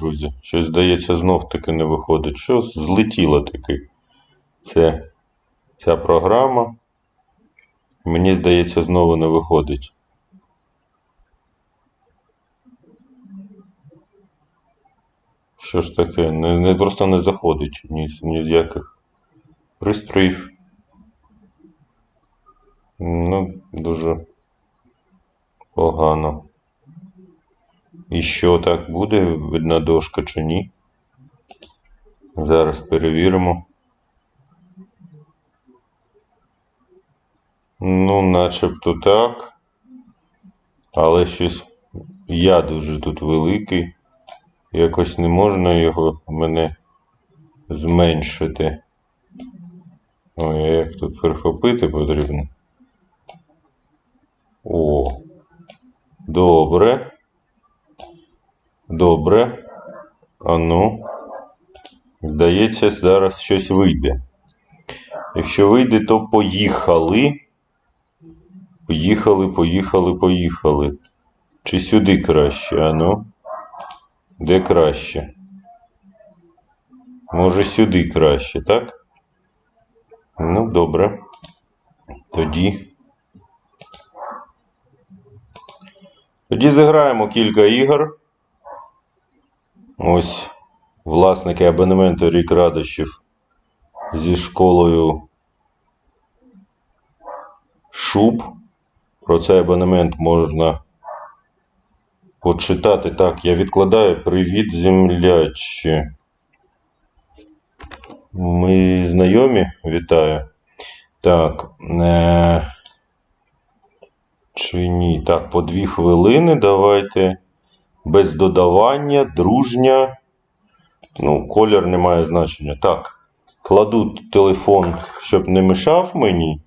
друзі. Щось, здається, знов таки не виходить. Що злетіло таки? Це ця програма. Мені здається, знову не виходить. Що ж таке? Не, не, просто не заходить ні, ніяких пристроїв. Ну, дуже погано. І що так буде? Видна дошка чи ні? Зараз перевіримо. Ну, начебто так. Але щось я дуже тут великий. Якось не можна його мене зменшити. Ой, а як тут перехопити потрібно? О, добре. Добре. А ну. Здається, зараз щось вийде. Якщо вийде, то поїхали. Поїхали, поїхали, поїхали. Чи сюди краще, а ну? Де краще? Може сюди краще, так? Ну, добре. Тоді. Тоді зіграємо кілька ігор. Ось власники абонементу Рік Радощів зі школою Шуб. Про цей абонемент можна почитати. Так, я відкладаю привіт землячі. Ми знайомі? Вітаю. Так. Е... Чи ні? Так, по дві хвилини давайте. Без додавання, дружня. Ну, колір не має значення. Так. Кладу телефон, щоб не мішав мені.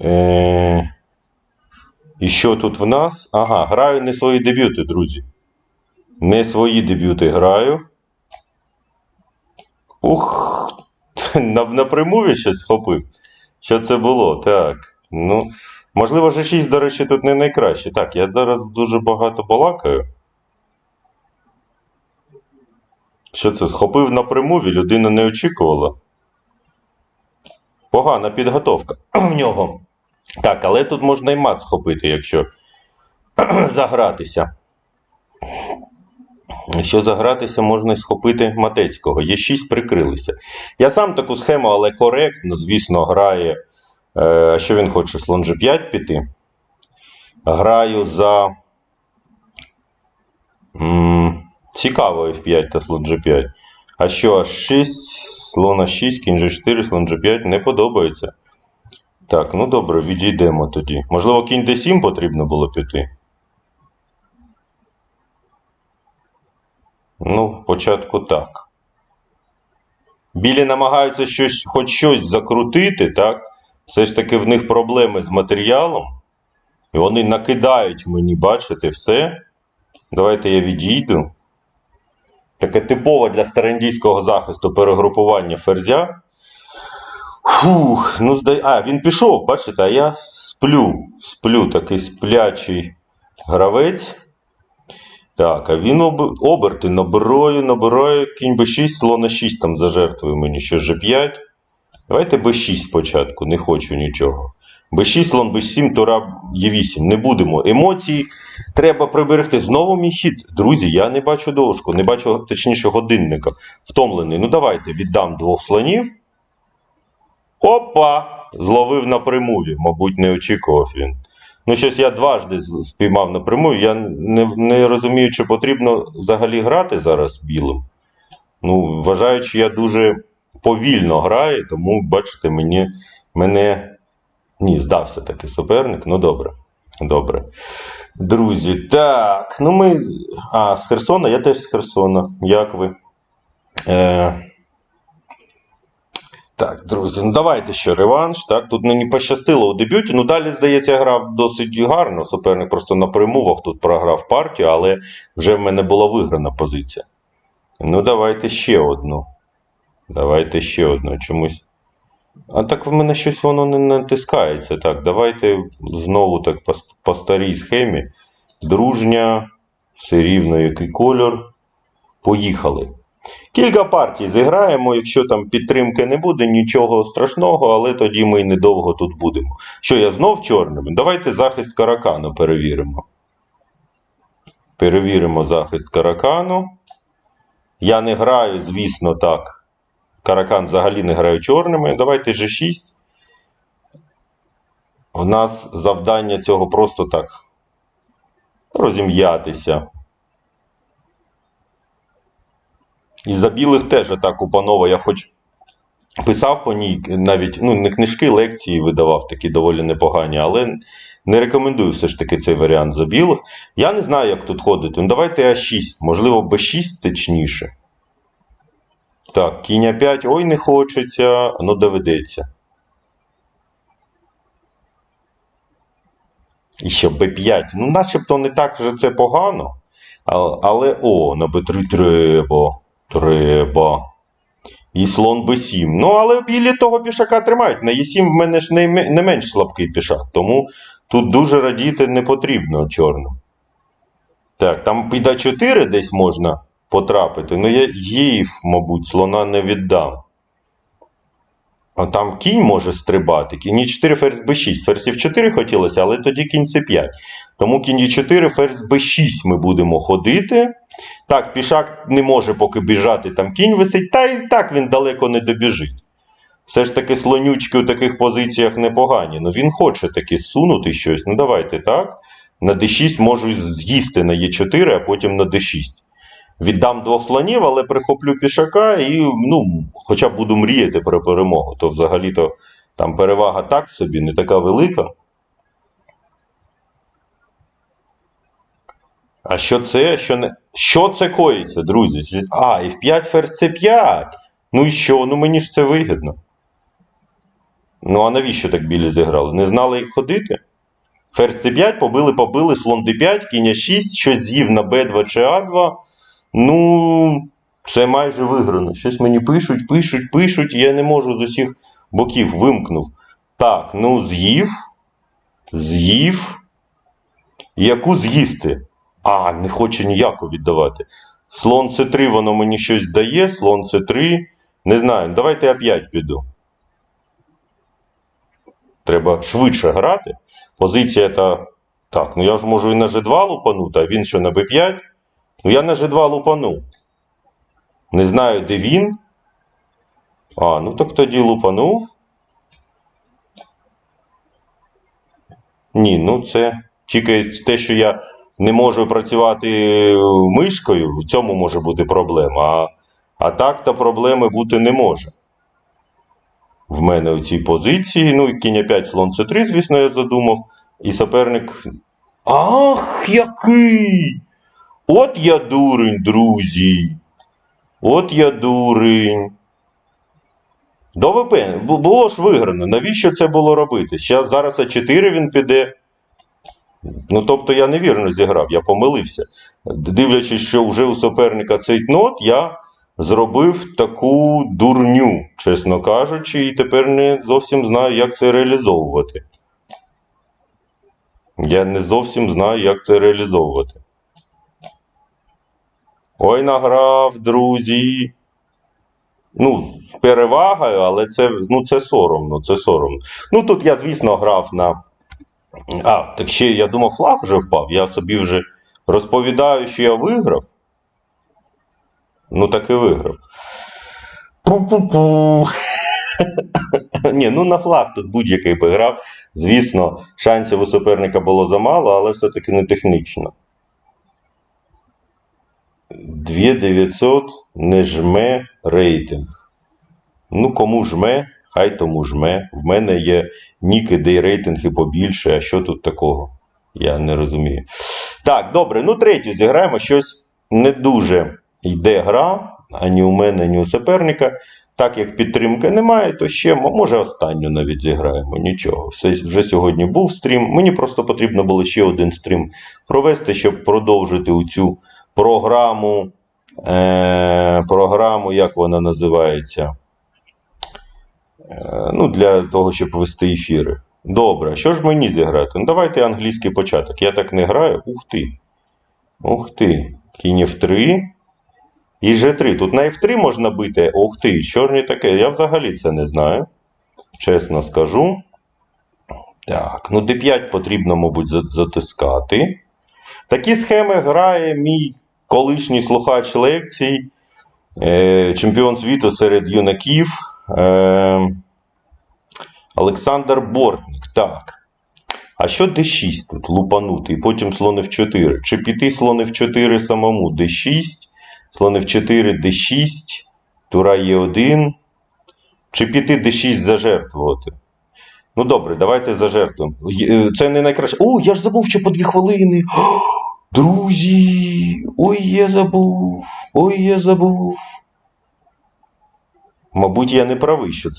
Е... І що тут в нас? Ага, граю не свої дебюти, друзі. Не свої дебюти граю. Ух, на, напряму я щось схопив. Що це було? Так. Ну, можливо, G6, до речі, тут не найкраще. Так, я зараз дуже багато балакаю. Що це? Схопив на примові, людина не очікувала. Погана підготовка в нього. Так, але тут можна і мат схопити, якщо загратися. Якщо загратися, можна й схопити Матецького. Є 6 прикрилися. Я сам таку схему, але коректно, звісно, грає. Е, що він хоче? Слон G5 піти. Граю за. Цікаво F5 та слон G5. А що, H6, слон А6, кінь G4, слон G5 не подобається. Так, ну добре, відійдемо тоді. Можливо, кінь d7 потрібно було піти. Ну, спочатку так. Білі намагаються щось, хоч щось закрутити, так? Все ж таки в них проблеми з матеріалом. І вони накидають мені, бачите, все. Давайте я відійду. Таке типове для старандійського захисту перегрупування ферзя. Фух, ну. А, він пішов, бачите, а я сплю. Сплю такий сплячий гравець. Так, а він об... оберти набираю, набирає, кінь b6, слона 6 там зажертвує мені ще g5. Давайте b6 спочатку, не хочу нічого. b6, слон b7, тура e8. Не будемо. Емоції треба приберегти. Знову мій хід. Друзі, я не бачу дошку, не бачу, точніше, годинника. Втомлений. Ну давайте віддам двох слонів. Опа! Зловив на примові, мабуть, не очікував він. Ну, щось я дважди спіймав на примові. Я не не розумію, чи потрібно взагалі грати зараз білим. Ну, вважаючи, я дуже повільно граю, тому, бачите, мені, мене. Ні, здався такий суперник. Ну, добре. Добре. Друзі, так. Ну, ми. А, з Херсона, я теж з Херсона. Як ви? Е... Так, друзі, ну давайте ще реванш. Так, Тут мені пощастило у дебюті. Ну, далі, здається, грав досить гарно. Суперник просто на примовах тут програв партію, але вже в мене була виграна позиція. Ну, давайте ще одну. Давайте ще одну. Чомусь. А так в мене щось воно не натискається. Так, давайте знову так по, по старій схемі. Дружня, все рівно який кольор. Поїхали. Кілька партій зіграємо, якщо там підтримки не буде, нічого страшного, але тоді ми й недовго тут будемо. Що я знов чорним? Давайте захист каракану перевіримо. Перевіримо захист каракану. Я не граю, звісно, так. Каракан взагалі не граю чорними. Давайте G6. В нас завдання цього просто так розім'ятися. І за білих теж атаку панова. Я хоч писав по ній навіть ну, не книжки, лекції видавав такі доволі непогані, але не рекомендую все ж таки цей варіант за білих. Я не знаю, як тут ходити. Ну, давайте А6, можливо, Б6 точніше. Так, кінь А5, ой, не хочеться, ну доведеться. І ще Б5. Ну, начебто не так вже це погано. Але о, на Б3 треба. Треба. І слон Б7. Ну, але білі того пішака тримають. На Е7 в мене ж не, менш слабкий пішак. Тому тут дуже радіти не потрібно чорним. Так, там під А4 десь можна потрапити. Ну, я їй, мабуть, слона не віддам. А там кінь може стрибати. Кінь Е4, ферзь Б6. Ферзь F4 хотілося, але тоді кінь С5. Тому кінь Е4, ферзь Б6 ми будемо ходити. Так, пішак не може поки біжати, там кінь висить, та і так він далеко не добіжить. Все ж таки слонючки у таких позиціях непогані. Ну він хоче таки сунути щось. Ну давайте так. На d6 можу з'їсти на Е4, а потім на d6. Віддам двох слонів, але прихоплю пішака і ну, хоча б буду мріяти про перемогу. То взагалі-то там перевага так собі, не така велика. А що це? Що, не... що це коїться, друзі? А, F5 ферзь C5. Ну і що? Ну мені ж це вигідно. Ну а навіщо так білі зіграли? Не знали, як ходити? Ферзь C5, побили, побили, слон D5, кінь А6, щось з'їв на B2 чи А2. Ну, це майже виграно. Щось мені пишуть, пишуть, пишуть, я не можу з усіх боків вимкнув. Так, ну з'їв. З'їв. Яку з'їсти? А, не хоче ніяко віддавати. Слон С3 воно мені щось дає, слон С3. Не знаю, давайте я 5 піду. Треба швидше грати. Позиція та. Так, ну я ж можу і на G2 лупанути, а він що на B5. Ну я на G2 лупану. Не знаю, де він. А, ну так тоді лупанув. Ні, ну це тільки те, що я не можу працювати мишкою, в цьому може бути проблема. А, а так то проблеми бути не може. В мене у цій позиції. Ну і кінь 5 слон С3, звісно, я задумав. І суперник. Ах, який! От я дурень, друзі. От я дурень. До ВП було ж виграно. Навіщо це було робити? Щас, зараз А4 він піде. Ну, тобто я невірно зіграв, я помилився. Дивлячись, що вже у суперника цей нот, я зробив таку дурню, чесно кажучи, і тепер не зовсім знаю, як це реалізовувати. Я не зовсім знаю, як це реалізовувати. Ой, награв, друзі. Ну, перевагою, але це, ну, це соромно, це соромно. Ну, тут я, звісно, грав на. А, так ще я думав, флаг вже впав. Я собі вже розповідаю, що я виграв. Ну, так і виграв. Пу-пу-пу. Ні, ну на флаг тут будь-який би грав. Звісно, шансів у суперника було замало, але все-таки не технічно. 2900 не жме рейтинг. Ну, кому жме, хай тому жме. В мене є ніки, де й рейтинги побільше, а що тут такого? Я не розумію. Так, добре, ну третю зіграємо. Щось не дуже йде гра, ані у мене, ані у суперника. Так як підтримки немає, то ще, може, останню навіть зіграємо. Нічого. Все, вже сьогодні був стрім. Мені просто потрібно було ще один стрім провести, щоб продовжити цю програму. Е, програму, як вона називається? Е, ну, для того, щоб вести ефіри. Добре, що ж мені зіграти? Ну, давайте англійський початок. Я так не граю. Ух ти. Ух ти. Кінь F3. І G3. Тут на F3 можна бити. Ух ти, чорні таке. Я взагалі це не знаю. Чесно скажу. Так, ну D5 потрібно, мабуть, затискати. Такі схеми грає мій колишній слухач лекцій, е, чемпіон світу серед юнаків е, Олександр Бортник. Так. А що D6 тут лупанути? І потім слон F4. Чи піти слон F4 самому? D6, слон F4, D6, тура Е1. Чи піти D6 зажертвувати? Ну добре, давайте зажертвуємо. Е, Це не найкраще. О, я ж забув, що по дві хвилини. Друзі! Ой, я забув. Ой, я забув. Мабуть, я не правий, що це.